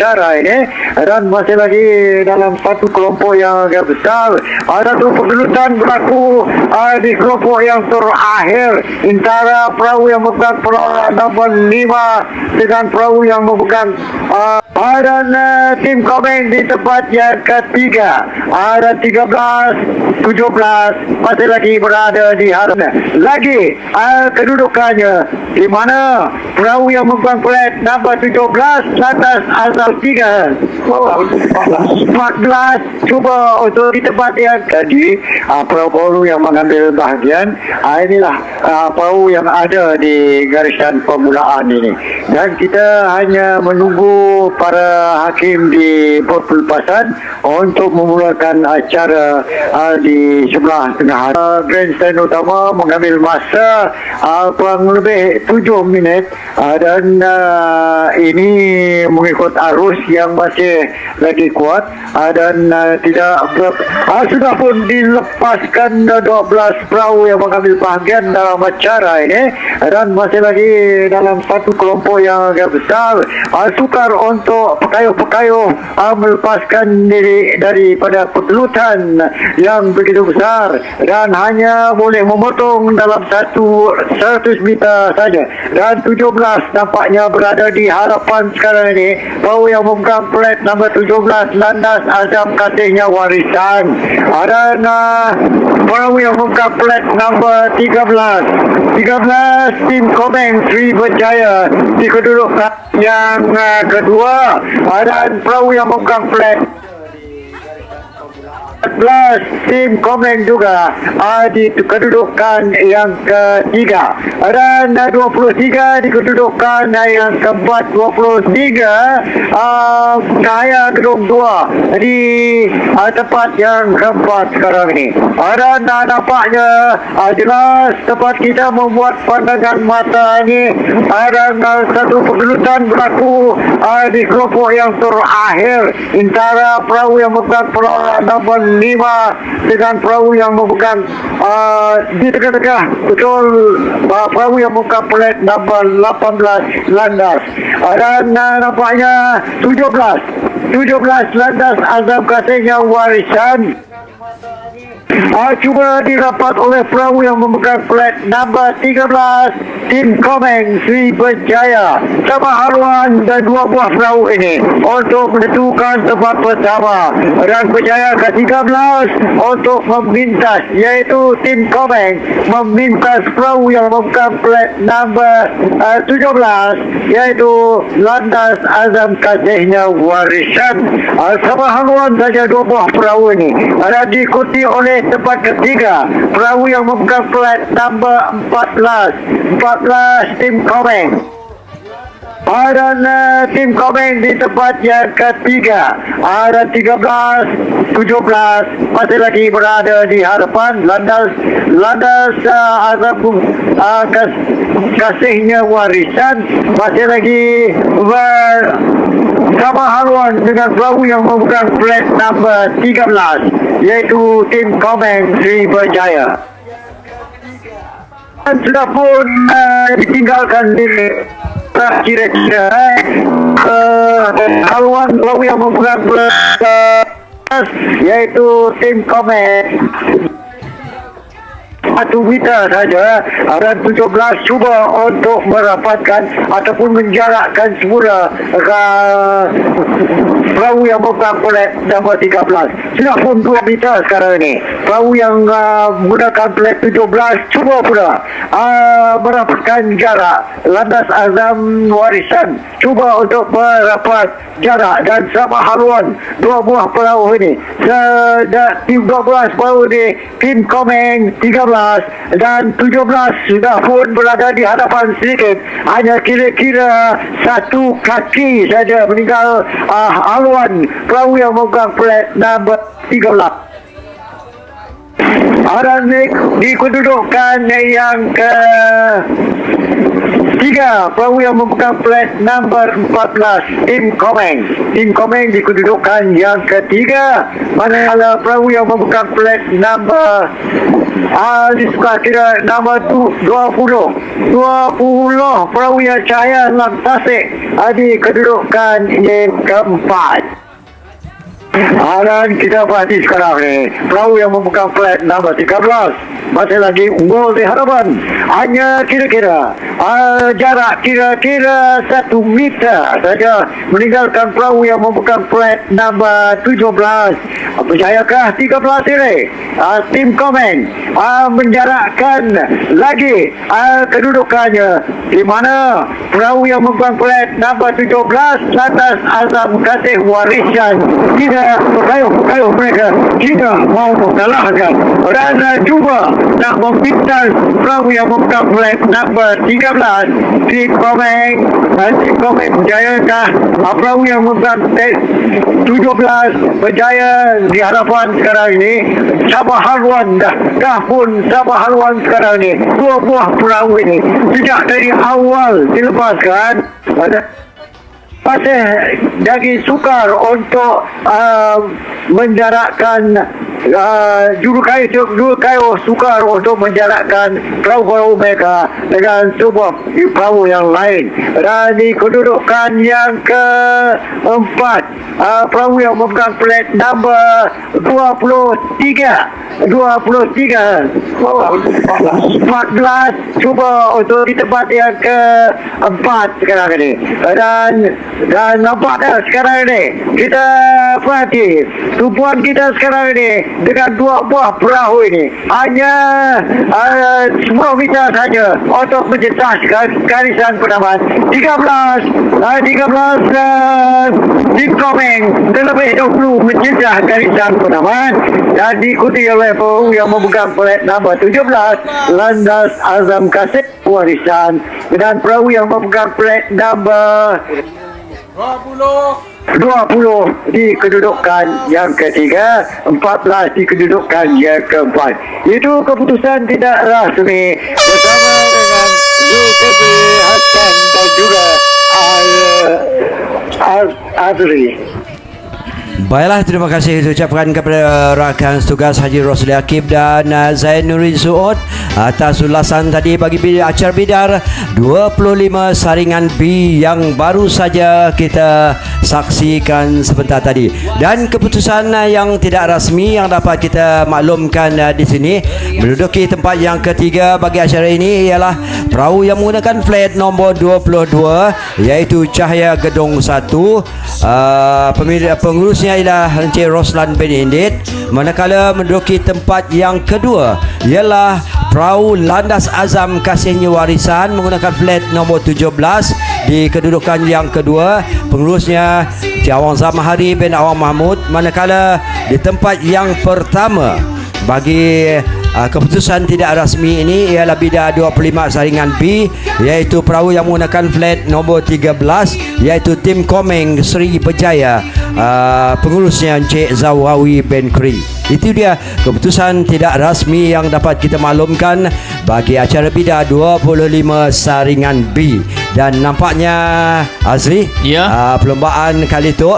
cara ini dan masih lagi dalam satu kelompok yang agak besar. Ada tu pergelutan berlaku uh, di kelompok yang terakhir antara perahu yang memegang nombor 5 dengan perahu yang memegang uh, dan uh, tim komen di tempat yang ketiga. Ada 13 17 masih lagi berada di hadapan. Lagi uh, kedudukannya di mana perahu yang memegang plat nombor 17 lantas asal 3 14 cuba untuk di tempat yang tadi uh, perahu-perahu yang mengambil bahagian uh, inilah uh, perahu yang ada di garisan permulaan ini. Dan kita hanya menunggu para hakim di perpelepasan untuk memulakan acara uh, di sebelah tengah. Uh, grandstand utama mengambil masa uh, kurang lebih 7 minit uh, dan uh, ini mengikut arus yang masih lagi kuat uh, dan uh, tidak ber, uh, sudah pun dilepaskan uh, 12 perahu yang mengambil bahagian dalam acara ini dan masih lagi dalam satu kelompok yang agak besar. Uh, sukar untuk pekayuh-pekayuh uh, melepaskan diri daripada pegelutan yang begitu besar dan hanya boleh memotong dalam satu 100 meter saja dan 17 nampaknya berada di hadapan sekarang ini perahu yang memegang plat nombor 17 landas azam kasihnya warisan. Dan uh, perahu yang memegang plat nombor 13 13 tim Komeng Sri Berjaya di kedudukan yang uh, kedua. Dan perahu yang memegang plat 14 tim Komeng juga. Uh, di kedudukan yang ketiga. Dan uh, 23 di kedudukan uh, yang keempat 23 uh, Cahaya Gedung 2 di uh, tempat yang keempat sekarang ini. Uh, dan uh, nampaknya uh, jelas tempat kita membuat pandangan mata ini. Uh, dan uh, satu pergelutan berlaku uh, di kelompok yang terakhir. Antara perahu yang memegang perahu nombor lima dengan perahu yang memegang uh, di tengah-tengah. Betul uh, perahu yang memegang plat nombor 18 landas. Uh, dan uh, nampaknya 17 17 landas azam kasihnya warisan uh, cuma dirapat oleh perahu yang memegang plat nombor 13 tim Komeng Sri Berjaya sama haluan dan dua buah perahu ini untuk menentukan tempat pertama. Dan Berjaya ke-13 untuk memintas iaitu tim Komeng memintas perahu yang memegang plat nombor uh, 17 iaitu landas azam kasihnya warisan. Uh, sama haluan saja dua buah perahu ini. Dan diikuti oleh tempat ketiga perahu yang memegang plat nombor 14 14 tim Komeng ada uh, tim Komeng di tempat yang ketiga. Ada 13 17 masih lagi berada di hadapan landas landas uh, azab uh, kas, kasihnya warisan masih lagi ber sama haluan dengan perahu yang memegang plat nombor 13 iaitu tim Komeng Sri Berjaya sudah pun uh, ditinggalkan di uh, kira-kira uh, haluan perahu yang memegang plat uh, iaitu tim Komeng satu meter saja dan 17 cuba untuk merapatkan ataupun menjarakkan semula ke perahu yang memegang plat nombor 13 sudah pun 2 meter sekarang ini. Perahu yang uh, menggunakan plat 17 cuba pula uh, merapatkan jarak. Landas azam warisan cuba untuk merapat jarak dan sama haluan dua buah perahu ini. Seda, tim 12 perahu ini tim Komeng 13 dan 17 sudah pun berada di hadapan sedikit. Hanya kira-kira satu kaki saja meninggal uh, haluan perahu yang memegang plat nombor 13 ada di, di kedudukan yang ke Tiga, perahu yang memegang plat number 14, Tim Komeng. Tim Komeng di kedudukan yang ketiga. Manakala perahu yang memegang plat number Ah, di sebelah kira tu 20. 20 perahu yang cahaya Lam Tasik ah, di kedudukan yang keempat. Dan kita pasti sekarang ni. Perahu yang memegang flag nombor 13 masih lagi unggul di hadapan. Hanya kira-kira uh, jarak kira-kira satu meter saja meninggalkan perahu yang memegang flag nombor 17 percayakah 13 ini? Uh, tim komen uh, menjarakkan lagi uh, kedudukannya. Di mana perahu yang memegang flag nombor 17 atas azam kasih warisan. Tidak berkayuh-kayuh mereka tidak mau mengalahkan uh, cuba nak memintas perahu yang memegang flag number 13 di Komeng dan di Komeng berjayakah uh, perahu yang memegang flag 17 berjaya di hadapan sekarang ini. Sabah Halwan dah dah pun Sabah Halwan sekarang ini. Dua buah perahu ini. Sejak dari awal dilepaskan pada masih lagi sukar untuk uh, menjarakkan uh, juru kayu juru kayu sukar untuk menjarakkan perahu-perahu mereka dengan sebuah perahu yang lain. Dan di kedudukan yang keempat uh, perahu yang memegang plat number 23 23 oh, 14 cuba untuk di tempat yang keempat sekarang ini. Dan nampak dah sekarang ini kita perhati tumpuan kita sekarang ini dengan dua buah perahu ini. Hanya uh, 10 meter saja untuk mencetak garisan penaman 13 uh, 13 uh, di Komeng terlebih 20 mencetak garisan penaman dan diikuti oleh perahu yang memegang plat nombor 17 Landas Azam Kasih Warisan. Dan perahu yang memegang plat nombor 20 di kedudukan yang ketiga 14 di kedudukan yang keempat. Itu keputusan tidak rasmi bersama dengan Zulkifli Hasan dan juga Al-Azri Baiklah, terima kasih ucapkan kepada rakan tugas Haji Rosli Akib dan uh, Zain Nurin Suud atas ulasan tadi bagi acara bidar 25 saringan B yang baru saja kita saksikan sebentar tadi. Dan keputusan uh, yang tidak rasmi yang dapat kita maklumkan uh, di sini menduduki tempat yang ketiga bagi acara ini ialah perahu yang menggunakan flat nombor 22 iaitu Cahaya Gedung 1 uh, pemilih pengurusnya ialah Encik Roslan bin Indit manakala menduduki tempat yang kedua ialah perahu Landas Azam Kasihnya Warisan menggunakan flat nombor 17 di kedudukan yang kedua. Pengurusnya Encik Awang Zamahari bin Awang Mahmud manakala di tempat yang pertama. Bagi Uh, keputusan tidak rasmi ini ialah bida 25 saringan B iaitu perahu yang menggunakan flat nombor 13 iaitu tim Komeng Seri Berjaya uh, pengurusnya Encik Zawawi Ben Kri itu dia keputusan tidak rasmi yang dapat kita maklumkan bagi acara bida 25 saringan B dan nampaknya Azri Ya. uh, perlombaan kali itu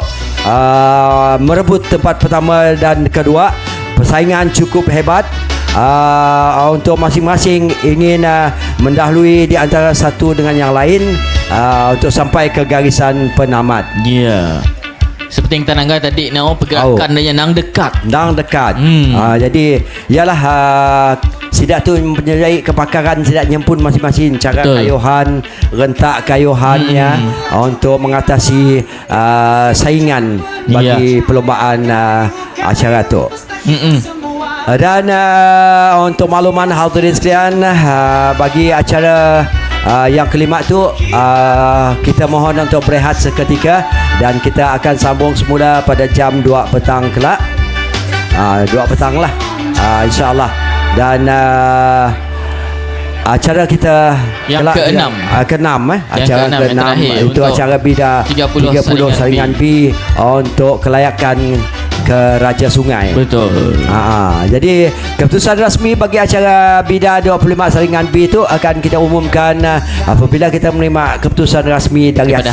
uh, merebut tempat pertama dan kedua persaingan cukup hebat uh, untuk masing-masing ingin uh, mendahului di antara satu dengan yang lain uh, untuk sampai ke garisan penamat. Ya. Seperti yang kita tadi Nau pergerakan Oh. dia nang dekat. Dang dekat. Hmm. Uh, jadi ialah uh, sidak tu menyertai kepakaran sidaknya pun masing-masing cara Betul. kayuhan, rentak kayuhannya Hmm. uh, untuk mengatasi uh, saingan bagi perlombaan uh, acara tu. Mm-mm. Dan uh, untuk makluman hadirin sekalian uh, bagi acara uh, yang kelima tu uh, kita mohon untuk berehat seketika dan kita akan sambung semula pada jam 2 petang kelak. Uh, 2 petang lah. Uh, InsyaAllah. Dan uh, Acara kita Yang kelak keenam. uh, Keenam eh. Yang Acara keenam, yang keenam. terakhir Itu untuk acara bida 30 saringan saringan B Untuk kelayakan ke Raja Sungai. Betul. Ha, jadi keputusan rasmi bagi acara Bida 25 Saringan B itu akan kita umumkan uh, apabila kita menerima keputusan rasmi dari Daripada